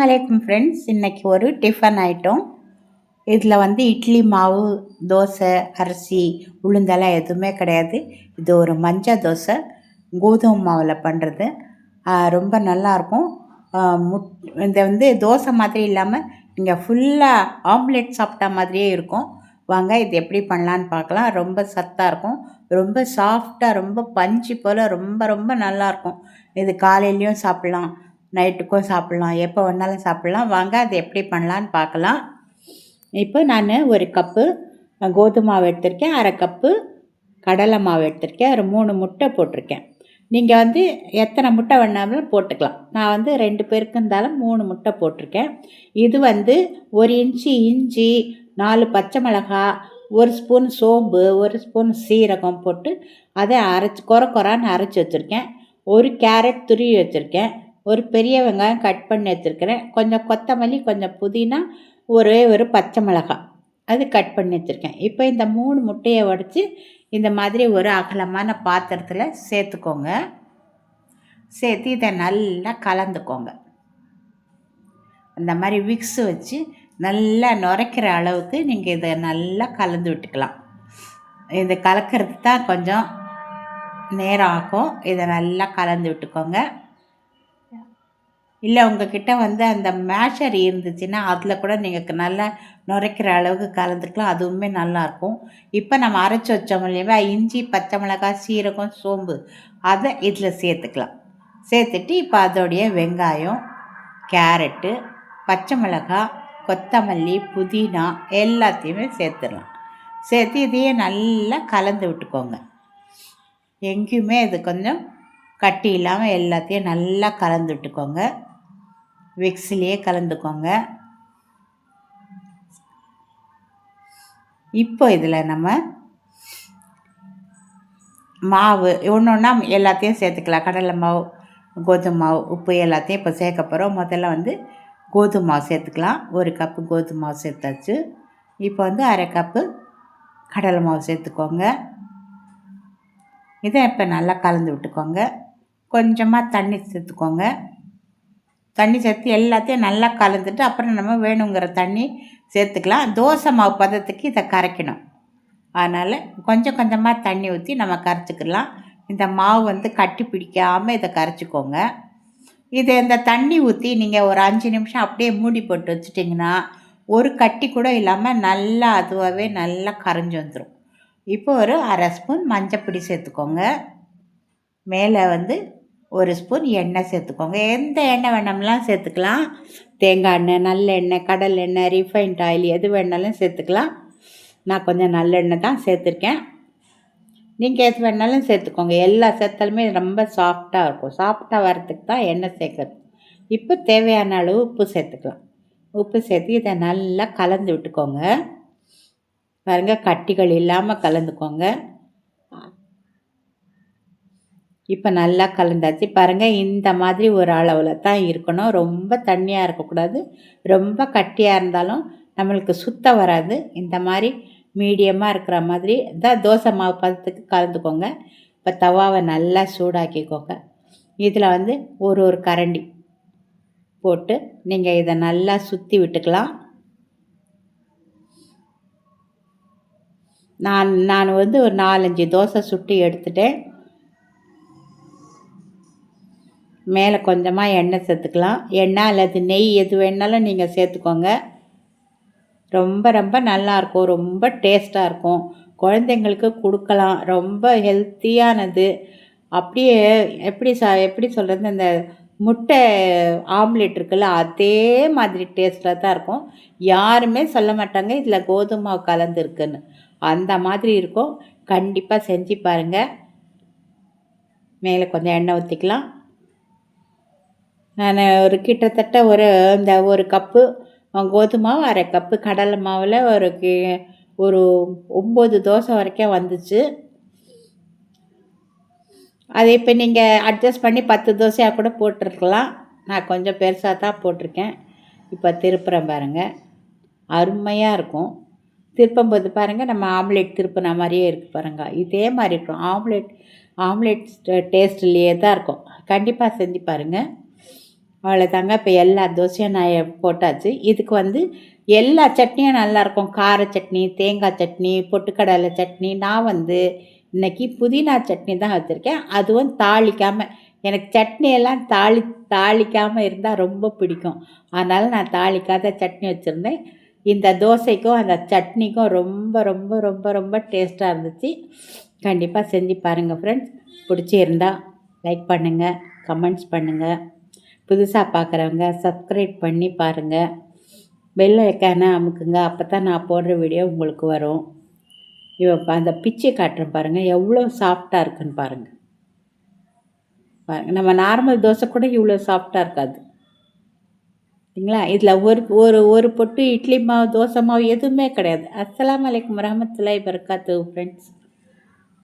வலைக்கம் ஃப்ரெண்ட்ஸ் இன்றைக்கி ஒரு டிஃபன் ஐட்டம் இதில் வந்து இட்லி மாவு தோசை அரிசி உளுந்தெல்லாம் எதுவுமே கிடையாது. இது ஒரு மஞ்சள் தோசை. கோதுமை மாவில் பண்ணுறது ரொம்ப நல்லாயிருக்கும் முட் இந்த வந்து தோசை மாதிரி இல்லாமல் இங்கே ஃபுல்லாக ஆம்லெட் சாப்பிட்டா மாதிரியே இருக்கும். வாங்க இது எப்படி பண்ணலான்னு பார்க்கலாம். ரொம்ப சத்தாக இருக்கும். ரொம்ப சாஃப்டாக ரொம்ப பஞ்சு போல் ரொம்ப ரொம்ப நல்லாயிருக்கும் இது காலையிலையும் சாப்பிட்லாம். நைட்டுக்கும் சாப்பிட்லாம். எப்போ வேணாலும் சாப்பிட்லாம். வாங்க அது எப்படி பண்ணலான்னு பார்க்கலாம். இப்போ நான் ஒரு கப்பு கோதுமை மாவு எடுத்திருக்கேன். அரை கப்பு கடலை மாவு எடுத்திருக்கேன். ஒரு மூணு முட்டை போட்டிருக்கேன். நீங்கள் வந்து எத்தனை முட்டை வேணாலும் போட்டுக்கலாம். நான் வந்து ரெண்டு பேருக்கு இருந்தாலும் மூணு முட்டை போட்டிருக்கேன். இது வந்து ஒரு இன்ச்சு இஞ்சி நாலு பச்சை மிளகா ஒரு ஸ்பூன் சோம்பு ஒரு ஸ்பூன் சீரகம் போட்டு அதை அரைச்சி குறை குறான்னு அரைச்சி வச்சுருக்கேன். ஒரு கேரட் துருவி வச்சுருக்கேன். ஒரு பெரிய வெங்காயம் கட் பண்ணி வச்சுருக்கிறேன் கொஞ்சம் கொத்தமல்லி கொஞ்சம் புதினா ஒரே ஒரு பச்சை மிளகாய். அது கட் பண்ணி வச்சுருக்கேன் இப்போ இந்த மூணு முட்டையை உடச்சி இந்த மாதிரி ஒரு அகலமான பாத்திரத்தில் சேர்த்துக்கோங்க. சேர்த்து இதை நல்லா கலந்துக்கோங்க. அந்த மாதிரி விக்ஸு வச்சு நல்லா நுரைக்கிற அளவுக்கு நீங்கள் இதை நல்லா கலந்து விட்டுக்கலாம். இது கலக்கிறது தான் கொஞ்சம் நேரம் ஆகும். இதை நல்லா கலந்து விட்டுக்கோங்க. இல்லை உங்ககிட்ட வந்து அந்த மேஷர் இருந்துச்சுன்னா அதில் கூட நீங்கள் நல்லா நுரைக்கிற அளவுக்கு கலந்துக்கலாம். அதுவுமே நல்லாயிருக்கும் இப்போ நம்ம அரைச்சி வச்சோம் இல்லையா? இஞ்சி பச்சை மிளகாய் சீரகம் சோம்பு. அதை இதில் சேர்த்துக்கலாம். சேர்த்துட்டு இப்போ அதோடைய வெங்காயம் கேரட்டு பச்சை மிளகாய் கொத்தமல்லி புதினா எல்லாத்தையுமே சேர்த்துடலாம். சேர்த்து இதையே நல்லா கலந்து விட்டுக்கோங்க. எங்கேயுமே இது கொஞ்சம் கட்டி இல்லாமல் எல்லாத்தையும் நல்லா கலந்து விட்டுக்கோங்க. விக்ஸ்லேயே கலந்துக்கோங்க. இப்போ இதில் நம்ம மாவு ஒன்று ஒன்றா எல்லாத்தையும் சேர்த்துக்கலாம். கடலை மாவு கோதுமை மாவு உப்பு எல்லாத்தையும் இப்போ சேர்க்க போகிறோம் முதல்ல வந்து கோதுமை மாவு சேர்த்துக்கலாம். ஒரு கப்பு கோதுமை மாவு சேர்த்தாச்சு. இப்போ வந்து அரை கப்பு கடலை மாவு சேர்த்துக்கோங்க. இதை இப்போ நல்லா கலந்து விட்டுக்கோங்க. கொஞ்சமாக தண்ணி சேர்த்துக்கோங்க. தண்ணி சேர்த்து எல்லாத்தையும் நல்லா கலந்துட்டு அப்புறம் நம்ம வேணுங்கிற தண்ணி சேர்த்துக்கலாம். தோசை மாவு பதத்துக்கு இதை கரைக்கணும். அதனால் கொஞ்சம் கொஞ்சமாக தண்ணி ஊற்றி நம்ம கரைச்சிக்கலாம். இந்த மாவு வந்து கட்டி பிடிக்காமல் இதை கரைச்சிக்கோங்க. இதை இந்த தண்ணி ஊற்றி நீங்கள் ஒரு அஞ்சு நிமிஷம் அப்படியே மூடி போட்டு வச்சுட்டிங்கன்னா ஒரு கட்டி கூட இல்லாமல் நல்லா அதுவாகவே நல்லா கரைஞ்சி வந்துடும் இப்போ ஒரு அரை ஸ்பூன் மஞ்சப்பொடி சேர்த்துக்கோங்க. மேலே வந்து ஒரு ஸ்பூன் எண்ணெய் சேர்த்துக்கோங்க. எந்த எண்ணெய் வேணாம்லாம் சேர்த்துக்கலாம். தேங்காய் எண்ணெய் நல்லெண்ணெய் கடல் எண்ணெய் ரிஃபைண்ட் ஆயில் எது வேணாலும் சேர்த்துக்கலாம். நான் கொஞ்சம் நல்லெண்ணெய் தான் சேர்த்துருக்கேன். நீங்கள் எது வேணாலும் சேர்த்துக்கோங்க. எல்லா சேர்த்தாலுமே ரொம்ப சாஃப்டாக இருக்கும். சாஃப்டாக வரத்துக்கு தான் எண்ணெய் சேர்க்குறது. இப்போ தேவையான அளவு உப்பு சேர்த்துக்கலாம். உப்பு சேர்த்து இதை நல்லா கலந்து விட்டுக்கோங்க. பாருங்கள் கட்டிகள் இல்லாமல் கலந்துக்கோங்க. இப்போ நல்லா கலந்தாச்சு. பாருங்கள் இந்த மாதிரி ஒரு அளவில் தான் இருக்கணும். ரொம்ப தண்ணியாக இருக்கக்கூடாது. ரொம்ப கட்டியாக இருந்தாலும் நம்மளுக்கு சுத்தம் வராது. இந்த மாதிரி மீடியமாக இருக்கிற மாதிரி தான் தோசை மாவு பதத்துக்கு கலந்துக்கோங்க. இப்போ தவாவை நல்லா சூடாக்கிக்கோங்க. இதில் வந்து ஒரு ஒரு கரண்டி போட்டு நீங்கள் இதை நல்லா சுற்றி விட்டுக்கலாம். நான் நான் வந்து ஒரு நாலஞ்சு தோசை சுட்டு எடுத்துட்டேன். மேலே கொஞ்சமாக எண்ணெய் சேர்த்துக்கலாம். எண்ணெய் அல்லது நெய் எது வேணாலும் நீங்கள் சேர்த்துக்கோங்க. ரொம்ப ரொம்ப நல்லாயிருக்கும் ரொம்ப டேஸ்ட்டாக இருக்கும். குழந்தைங்களுக்கு கொடுக்கலாம். ரொம்ப ஹெல்த்தியானது. அப்படியே எப்படி ச எப்படி சொல்கிறது அந்த முட்டை ஆம்லெட் இருக்குல்ல அதே மாதிரி டேஸ்ட்டில் தான் இருக்கும். யாருமே சொல்ல மாட்டாங்க இதில் கோதுமை கலந்துருக்குன்னு அந்த மாதிரி இருக்கும். கண்டிப்பாக செஞ்சு பாருங்கள் மேலே கொஞ்சம் எண்ணெய் ஊற்றிக்கலாம் நான் ஒரு கிட்டத்தட்ட ஒரு இந்த ஒரு கப்பு கோதுமை மாவு அரை கப்பு கடலை மாவில் ஒரு கி ஒரு ஒம்பது தோசை வரைக்கும் வந்துச்சு. அதை இப்போ நீங்கள் அட்ஜஸ்ட் பண்ணி பத்து தோசையாக கூட போட்டிருக்கலாம். நான் கொஞ்சம் பெருசாக தான் போட்டிருக்கேன். இப்போ திருப்புறேன் பாருங்கள் அருமையாக இருக்கும். திருப்பும்போது பாருங்கள் நம்ம ஆம்லேட் திருப்பின மாதிரியே இருக்குது பாருங்கள் இதே மாதிரி இருக்கும். ஆம்லேட் ஆம்லேட் டேஸ்ட்லேயே தான் இருக்கும். கண்டிப்பாக செஞ்சு பாருங்கள் அவ்வளோதாங்க இப்போ எல்லா தோசையும் நான் போட்டாச்சு. இதுக்கு வந்து எல்லா சட்னியும் நல்லாயிருக்கும் கார சட்னி தேங்காய் சட்னி பொட்டுக்கடலை சட்னி. நான் வந்து இன்றைக்கி புதினா சட்னி தான் வச்சுருக்கேன். அதுவும் தாளிக்காமல் எனக்கு சட்னியெல்லாம் தாளி தாளிக்காமல் இருந்தால் ரொம்ப பிடிக்கும். அதனால் நான் தாளிக்காத சட்னி வச்சுருந்தேன். இந்த தோசைக்கும் அந்த சட்னிக்கும் ரொம்ப ரொம்ப ரொம்ப ரொம்ப டேஸ்ட்டாக இருந்துச்சு. கண்டிப்பாக செஞ்சு பாருங்கள் ஃப்ரெண்ட்ஸ் பிடிச்சிருந்தா லைக் பண்ணுங்கள் கமெண்ட்ஸ் பண்ணுங்கள் புதுசாக பார்க்குறவங்க சப்ஸ்கிரைப் பண்ணி பாருங்கள் பெல் ஐக்கானை அமுக்குங்க. அப்போ தான் நான் போடுற வீடியோ உங்களுக்கு வரும். இப்போ அந்த பிச்சை காட்டுறேன் பாருங்கள் எவ்வளோ சாஃப்டாக இருக்குன்னு பாருங்கள் பாருங்கள் நம்ம நார்மல் தோசை கூட இவ்வளோ சாஃப்டாக இருக்காது. சரிங்களா இதில் ஒரு ஒரு ஒரு பொட்டு இட்லி மாவு தோசை மாவு எதுவுமே கிடையாது. அஸ்லாம் வலைக்கம் வரஹ்மத்துல்லாஹி வபரகாத்துஹு ஃப்ரெண்ட்ஸ்